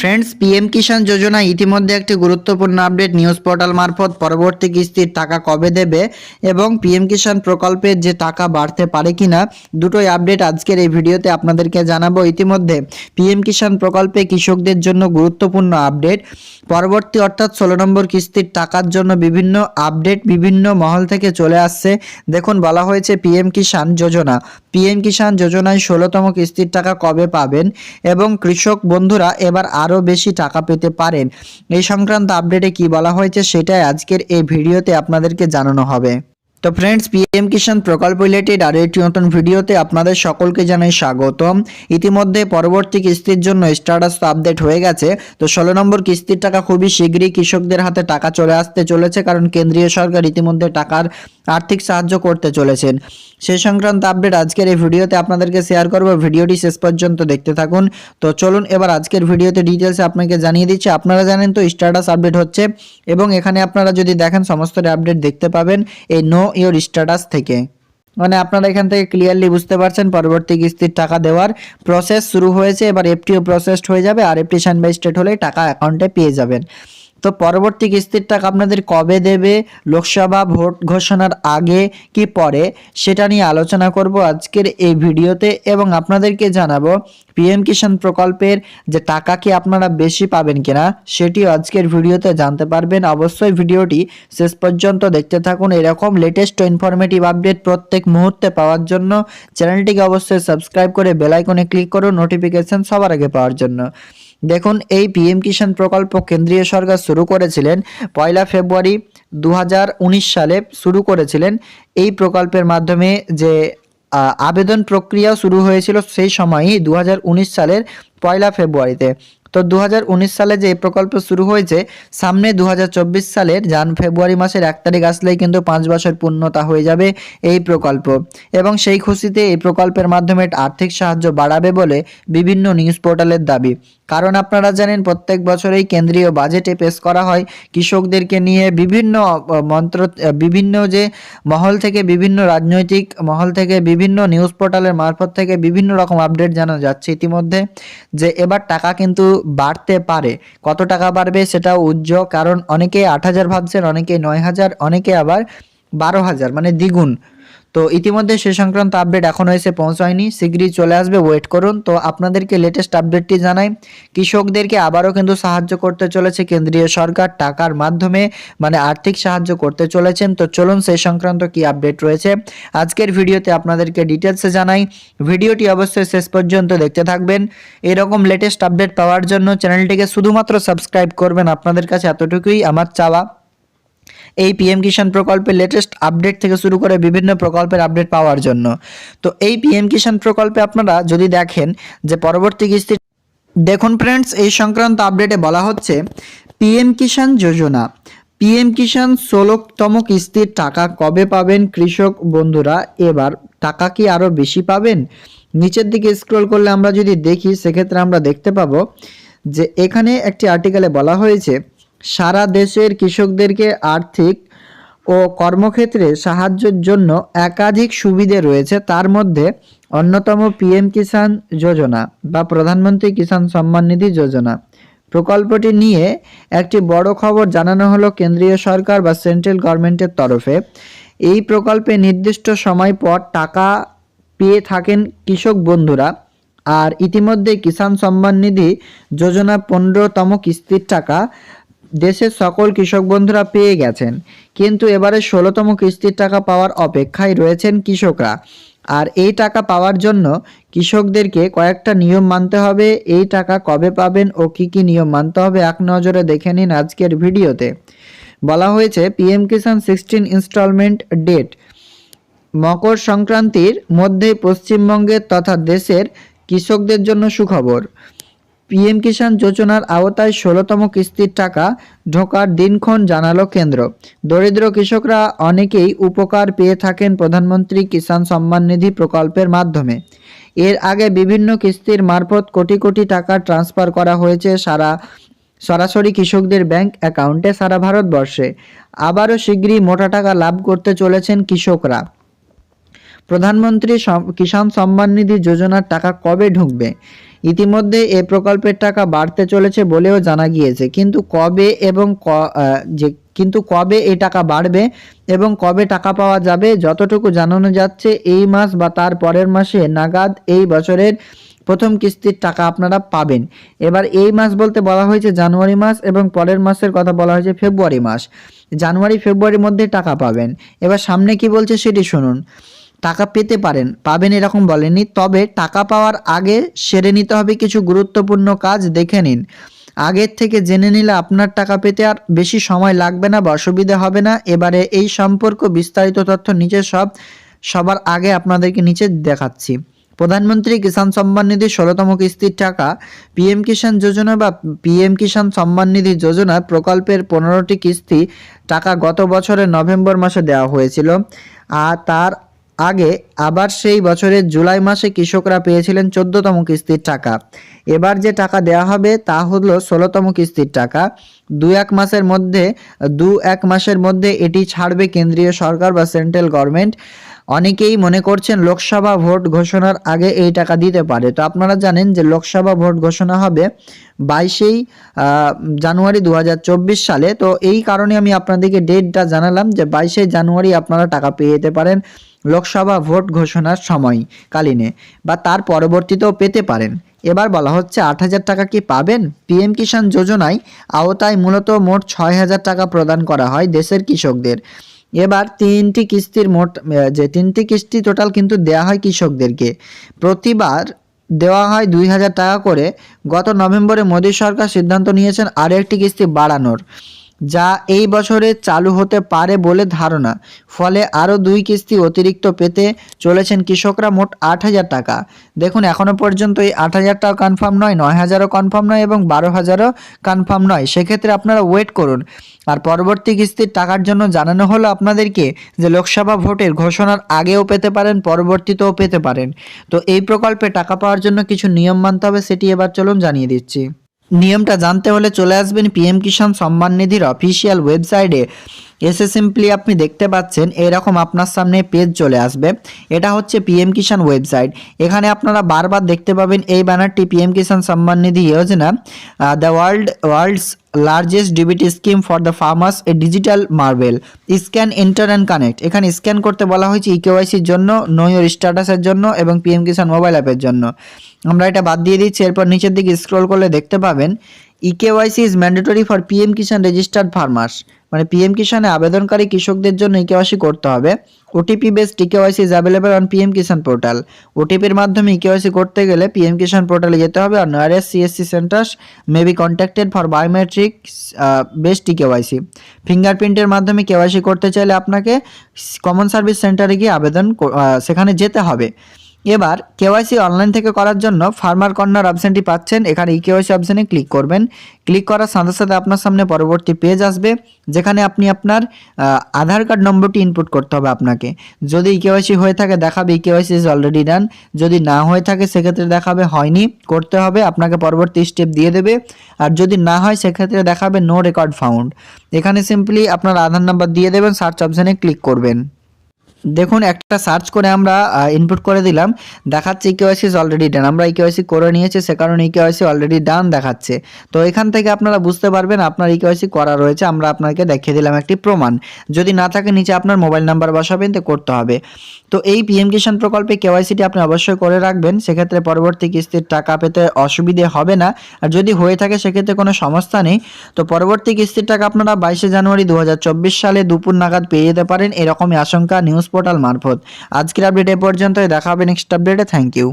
Friends, PM কিষাণ যোজনা ইতিমধ্যে একটি গুরুত্বপূর্ণ আপডেট নিউজ পোর্টাল মারফত পরবর্তী কিস্তির টাকা কবে দেবে এবং পিএম কিষাণ প্রকল্পের যে টাকা বাড়তে পারে কিনা, দুটোই আপডেট আজকের এই ভিডিওতে আপনাদেরকে জানাব। ইতিমধ্যে পিএম কিষাণ প্রকল্পে কৃষকদের জন্য গুরুত্বপূর্ণ আপডেট। পরবর্তী অর্থাৎ ষোলো নম্বর কিস্তির টাকার জন্য বিভিন্ন আপডেট বিভিন্ন মহল থেকে চলে আসছে। দেখুন, বলা হয়েছে পিএম কিষাণ যোজনা। পিএম কিষাণ যোজনায় ষোলোতম কিস্তির টাকা কবে পাবেন এবং কৃষক বন্ধুরা এবার আরও বেশি টাকা পেতে পারেন। এই সংক্রান্ত আপডেটে কি বলা হয়েছে সেটাই আজকের এই ভিডিওতে আপনাদেরকে জানানো হবে। তো ফ্রেন্ডস পিএম কিষাণ প্রকল্প রিলেটেড আরও একটি নতুন ভিডিওতে আপনাদের সকলকে জানাই স্বাগতম। ইতিমধ্যে পরবর্তী কিস্তির জন্য স্ট্যাটাস আপডেট হয়ে গেছে। তো ষোলো নম্বর কিস্তির টাকা খুবই শীঘ্রই কৃষকদের হাতে টাকা চলে আসতে চলেছে, কারণ কেন্দ্রীয় সরকার ইতিমধ্যে টাকার আর্থিক সাহায্য করতে চলেছেন। সেই সংক্রান্ত আপডেট আজকের এই ভিডিওতে আপনাদেরকে শেয়ার করব। ভিডিওটি শেষ পর্যন্ত দেখতে থাকুন। তো চলুন এবার আজকের ভিডিওতে ডিটেলসে আপনাকে জানিয়ে দিচ্ছি। আপনারা জানেন তো স্ট্যাটাস আপডেট হচ্ছে এবং এখানে আপনারা যদি দেখেন, সমস্ত আপডেট দেখতে পাবেন। এই নো ইওর স্ট্যাটাস থেকে। মানে আপনারা এখান থেকে ক্লিয়ারলি বুঝতে পারছেন, পরবর্তী কিস্তির টাকা দেওয়ার প্রসেস শুরু হয়েছে, এবার এফটিও প্রসেসড হয়ে যাবে, আর এফটি সান বাই স্টেট হলে টাকা অ্যাকাউন্টে পেয়ে যাবেন। তো পরবর্তী কিস্তির টাকা আপনাদের কবে দেবে, লোকসভা ভোট ঘোষণার আগে কি পরে, সেটা নিয়ে আলোচনা করব আজকের এই ভিডিওতে এবং আপনাদেরকে জানাব পিএম কিষাণ প্রকল্পের যে টাকা কি আপনারা বেশি পাবেন কিনা, সেটিও আজকের ভিডিওতে জানতে পারবেন। অবশ্যই ভিডিওটি শেষ পর্যন্ত দেখতে থাকুন। এরকম লেটেস্ট ইনফরমেটিভ আপডেট প্রত্যেক মুহূর্তে পাওয়ার জন্য চ্যানেলটিকে অবশ্যই সাবস্ক্রাইব করে বেলাইকনে ক্লিক করুন নোটিফিকেশন সবার আগে পাওয়ার জন্য। দেখুন, এই পিএম কিষাণ প্রকল্প কেন্দ্রীয় সরকার শুরু করেছিলেন পয়লা ফেব্রুয়ারি দু হাজার উনিশ সালে শুরু করেছিলেন। এই প্রকল্পের মাধ্যমে যে আবেদন প্রক্রিয়া শুরু হয়েছিল সেই সময়ই দু হাজার উনিশ সালের পয়লা ফেব্রুয়ারিতে। তো দু হাজার উনিশ সালে যে এই প্রকল্প শুরু হয়েছে, সামনে দু হাজার চব্বিশ সালের জান ফেব্রুয়ারি মাসের এক তারিখ আসলেই কিন্তু পাঁচ বছর পূর্ণতা হয়ে যাবে এই প্রকল্প। এবং সেই খুশিতে এই প্রকল্পের মাধ্যমে আর্থিক সাহায্য বাড়াবে বলে বিভিন্ন নিউজ পোর্টালের দাবি। কারণ আপনারা জানেন প্রত্যেক বছরেই কেন্দ্রীয় বাজেটে পেশ করা হয় কৃষকদেরকে নিয়ে বিভিন্ন মন্ত্র বিভিন্ন যে মহল থেকে বিভিন্ন রাজনৈতিক মহল থেকে বিভিন্ন নিউজ পোর্টালের মারফত থেকে বিভিন্ন রকম আপডেট জানা যাচ্ছে ইতিমধ্যে, যে এবার টাকা কিন্তু বাড়তে পারে। কত টাকা বাড়বে সেটাও উজ্জ্বল কারণ অনেকে আট হাজার ভাবছেন, অনেকে নয় হাজার, অনেকে আবার বারো হাজার মানে দ্বিগুণ। তো ইতিমধ্যে সে সংক্রান্ত আপডেট এখনও এসে পৌঁছায়নি। শীঘ্রই চলে আসবে ওয়েট করুন। তো আপনাদেরকে লেটেস্ট আপডেটটি জানাই। কৃষকদেরকে আবারও কিন্তু সাহায্য করতে চলেছে কেন্দ্রীয় সরকার টাকার মাধ্যমে মানে আর্থিক সাহায্য করতে চলেছেন। তো চলুন সেই সংক্রান্ত কি আপডেট রয়েছে। আজকের ভিডিওতে আপনাদেরকে ডিটেলসে জানাই। ভিডিওটি অবশ্যই শেষ পর্যন্ত দেখতে থাকবেন। এরকম লেটেস্ট আপডেট পাওয়ার জন্য চ্যানেলটিকে শুধুমাত্র সাবস্ক্রাইব করবেন। আপনাদের কাছে এতটুকুই। আমার চাওয়া। এই পিএম কিষাণ প্রকল্পের লেটেস্ট আপডেট থেকে শুরু করে বিভিন্ন প্রকল্পের আপডেট পাওয়ার জন্য। তো এই পিএম কিষাণ প্রকল্পে আপনারা যদি দেখেন যে পরবর্তী কিস্তি দেখুন ফ্রেন্ডস এই সংক্রান্ত আপডেটে বলা হচ্ছে পিএম কিষাণ যোজনা। পিএম কিষাণ ষোলোতম কিস্তির টাকা কবে পাবেন কৃষক বন্ধুরা? এবার টাকা কি আরও বেশি পাবেন? নিচের দিকে স্ক্রল করলে আমরা যদি দেখি, সেক্ষেত্রে আমরা দেখতে পাবো যে এখানে একটি আর্টিকেলে বলা হয়েছে সারা দেশের কৃষকদেরকে আর্থিক ও কর্মক্ষেত্রে সাহায্যের জন্য একাধিক সুবিধে রয়েছে। তার মধ্যে অন্যতম পিএম কিষাণ যোজনা বা প্রধানমন্ত্রী কিষাণ সম্মান নিধি যোজনা। প্রকল্পটি নিয়ে একটি বড় খবর জানানো হলো কেন্দ্রীয় সরকার বা সেন্ট্রাল গভর্নমেন্টের তরফে। এই প্রকল্পে নির্দিষ্ট সময় পর টাকা পেয়ে থাকেন কৃষক বন্ধুরা আর ইতিমধ্যে কিষাণ সম্মান নিধি যোজনা পনেরোতম কিস্তির টাকা দেশের সকল কৃষক বন্ধুরা পেয়ে গেছেন। কিন্তু এবারে ষোলোতম কিস্তির টাকা পাওয়ার অপেক্ষায় রয়েছেন কৃষকরা। আর এই টাকা পাওয়ার জন্য কৃষকদেরকে কয়েকটা নিয়ম মানতে হবে। এই টাকা কবে পাবেন ও কি কি নিয়ম মানতে হবে এক নজরে দেখে নিন আজকের ভিডিওতে। বলা হয়েছে, PM Kisan sixteen installment date মকর সংক্রান্তির মধ্যে পশ্চিমবঙ্গের তথা দেশের কৃষকদের জন্য সুখবর। পিএম কিষাণ যোজনার আওতায় ষোলোতম কিস্তির টাকা ঢোকার দিনক্ষণ জানালো কেন্দ্র। দরিদ্র কৃষকরা অনেকেই উপকার পেয়ে থাকেন প্রধানমন্ত্রী কিষাণ সম্মান নিধি প্রকল্পের মাধ্যমে। এর আগে বিভিন্ন কিস্তির মারফত কোটি কোটি টাকা ট্রান্সফার করা হয়েছে সারা, সরাসরি কৃষকদের ব্যাংক অ্যাকাউন্টে সারা ভারতবর্ষে। আবারও শীঘ্রই মোটা টাকা লাভ করতে চলেছেন কৃষকরা। প্রধানমন্ত্রী কিষাণ সম্মান নিধি যোজনার টাকা কবে ঢুকবে? ইতিমধ্যে এ প্রকল্পের টাকা বাড়তে চলেছে বলেও জানা গিয়েছে। কিন্তু কবে এবং ক- যে, কিন্তু কবে এই টাকা বাড়বে এবং কবে টাকা পাওয়া যাবে যতটুকু জানানো যাচ্ছে, এই মাস বা তার পরের মাসে নাগাদ এই বছরের প্রথম কিস্তির টাকা আপনারা পাবেন। এবার এই মাস বলতে বলা হয়েছে জানুয়ারি মাস এবং পরের মাসের কথা বলা হয়েছে ফেব্রুয়ারি মাস। জানুয়ারি ফেব্রুয়ারির মধ্যে টাকা পাবেন। এবার সামনে কি বলছে সেটি শুনুন। টাকা পেতে পারেন। পাবেন এরকম বলেনি তবে টাকা পাওয়ার আগে সেরে নিতে হবে কিছু গুরুত্বপূর্ণ কাজ দেখে নিন। আগের থেকে জেনে নিলে আপনার টাকা পেতে আর বেশি সময় লাগবে না বা অসুবিধা হবে না। এবারে এই সম্পর্ক, বিস্তারিত তথ্য নিচে সব সবার আগে আপনাদেরকে নিচে দেখাচ্ছি। প্রধানমন্ত্রী কিষাণ সম্মান নিধি ষোলোতম কিস্তির টাকা। পিএম কিষাণ যোজনা বা পিএম কিষাণ সম্মান নিধি যোজনা প্রকল্পের পনেরোটি কিস্তি টাকা গত বছরের নভেম্বর মাসে দেওয়া হয়েছিল। আর তার আগে, আবার সেই বছরের জুলাই মাসে কৃষকরা পেয়েছিলেন চোদ্দতম কিস্তির টাকা। এবার যে টাকা দেওয়া হবে তা হলো ষোলোতম কিস্তির টাকা। দু এক মাসের মধ্যে, দু এক মাসের মধ্যে এটি ছাড়বে কেন্দ্রীয় সরকার বা সেন্ট্রাল গভর্নমেন্ট। অনেকেই মনে করছেন লোকসভা ভোট ঘোষণার আগে এই টাকা দিতে পারে। তো আপনারা জানেন যে লোকসভা ভোট ঘোষণা হবে বাইশেই জানুয়ারি দু হাজার চব্বিশ সালে। তো এই কারণে আমি আপনাদেরকে ডেটটা জানালাম যে বাইশে জানুয়ারি আপনারা টাকা পেয়ে যেতে পারেন। লোকসভা ভোট ঘোষণার সময় কালীনে বা তার পরবর্তীতেও পেতে পারেন। এবার বলা হচ্ছে আট হাজার টাকা কি পাবেন? পিএম কিষাণ যোজনায় আওতায় মূলত মোট ছয় হাজার টাকা প্রদান করা হয় দেশের কৃষকদের। এবার তিনটি কিস্তির মোট যে তিনটি কিস্তি টোটাল কিন্তু দেওয়া হয় কৃষকদেরকে। প্রতিবার দেওয়া হয় দুই হাজার টাকা করে। গত নভেম্বরে মোদী সরকার সিদ্ধান্ত নিয়েছেন আরও একটি কিস্তি বাড়ানোর। যা এই বছরে চালু হতে পারে বলে ধারণা। ফলে আরও দুই কিস্তি অতিরিক্ত পেতে চলেছেন কৃষকরা মোট আট হাজার টাকা। দেখুন এখনও পর্যন্ত এই আট হাজার টাকা কনফার্ম নয় নয় হাজারও কনফার্ম নয় এবং বারো হাজারও কনফার্ম নয়। সেক্ষেত্রে আপনারা ওয়েট করুন। আর পরবর্তী কিস্তির টাকার জন্য জানানো হলো আপনাদেরকে যে লোকসভা ভোটের ঘোষণার আগেও পেতে পারেন, পরবর্তীতেও পেতে পারেন। তো এই প্রকল্পে টাকা পাওয়ার জন্য কিছু নিয়ম মানতে হবে, সেটি এবার চলুন জানিয়ে দিচ্ছি। নিয়মটা জানতে হলে চলে আসবেন পিএম কিষাণ সম্মান নিধির অফিসিয়াল ওয়েবসাইটে। এসে সিম্পলি আপনি দেখতে পাচ্ছেন, এরকম আপনার সামনে পেজ চলে আসবে। এটা হচ্ছে পিএম কিষাণ ওয়েবসাইট এখানে আপনারা বারবার দেখতে পাবেন এই ব্যানারটি PM Kisan Samman Nidhi Yojana the world world's largest DBT scheme for the farmers a digital marvel scan enter and connect এখানে স্ক্যান করতে বলা হয়েছে ইকেওয়াইসির জন্য নৈর স্ট্যাটাসের জন্য এবং পিএম কিষাণ মোবাইল অ্যাপের জন্য। আমরা এটা বাদ দিয়ে দিচ্ছি, এরপর নিচের দিকে স্ক্রল করলে দেখতে পাবেন eKYC is mandatory for PM Kisan registered farmers মানে পিএম কিষানে আবেদনকারী কৃষকদের জন্য ইকেওয়াইসি করতে হবে। OTP based eKYC is available on PM Kisan portal ওটিপির মাধ্যমে ইকেওয়াইসি করতে গেলে পিএম কিষাণ পোর্টালে যেতে হবে আর nearest CSC centres may be contacted for biometric based eKYC ফিঙ্গারপ্রিন্টের মাধ্যমে কেওয়াইসি করতে চাইলে আপনাকে কমন সার্ভিস সেন্টারে গিয়ে আবেদন সেখানে যেতে হবে। এবার কেওয়াইসি অনলাইন থেকে করার জন্য ফার্মার কর্নার অপশানটি পাচ্ছেন। এখানে ই কেওয়াইসি অপশানে ক্লিক করবেন। ক্লিক করার সাথে সাথে আপনার সামনে পরবর্তী পেজ আসবে, যেখানে আপনি আপনার আধার কার্ড নম্বরটি ইনপুট করতে হবে আপনাকে। যদি ই কেওয়াইসি হয়ে থাকে, দেখাবে e KYC is already done যদি না হয়ে থাকে, সেক্ষেত্রে দেখাবে হয়নি, করতে হবে, আপনাকে পরবর্তী স্টেপ দিয়ে দেবে। আর যদি না হয়, সেক্ষেত্রে দেখাবে নো রেকর্ড ফাউন্ড এখানে সিম্পলি আপনার আধার নাম্বার দিয়ে দেবেন সার্চ অপশানে ক্লিক করবেন। দেখুন, একটা সার্চ করে আমরা ইনপুট করে দিলাম। দেখাচ্ছে ইকেওয়াইসি ইজ অলরেডি ডান আমরা ইকেওয়াইসি করে নিয়েছি, সে কারণে ইকেওয়াইসি অলরেডি ডান দেখাচ্ছে। তো এখান থেকে আপনারা বুঝতে পারবেন, আপনার ইকেওয়াইসি করা রয়েছে। আমরা আপনাকে দেখিয়ে দিলাম একটি প্রমাণ। যদি না থাকে, নিচে আপনার মোবাইল নাম্বার বসাবেন, তো করতে হবে। তো এই পিএম কিষাণ প্রকল্পে কেওয়াইসিটি আপনি অবশ্যই করে রাখবেন। সেক্ষেত্রে পরবর্তী কিস্তির টাকা পেতে অসুবিধে হবে না। আর যদি হয়ে থাকে, সেক্ষেত্রে কোনো সমস্যা নেই। তো পরবর্তী কিস্তির টাকা আপনারা বাইশে জানুয়ারি দু হাজার চব্বিশ সালে দুপুর নাগাদ পেয়ে যেতে পারেন। এরকমই আশঙ্কা নিউজ পোর্টাল মারফত। আজকের আপডেট এ পর্যন্তই। দেখা হবে নেক্সট আপডেটে। Thank you.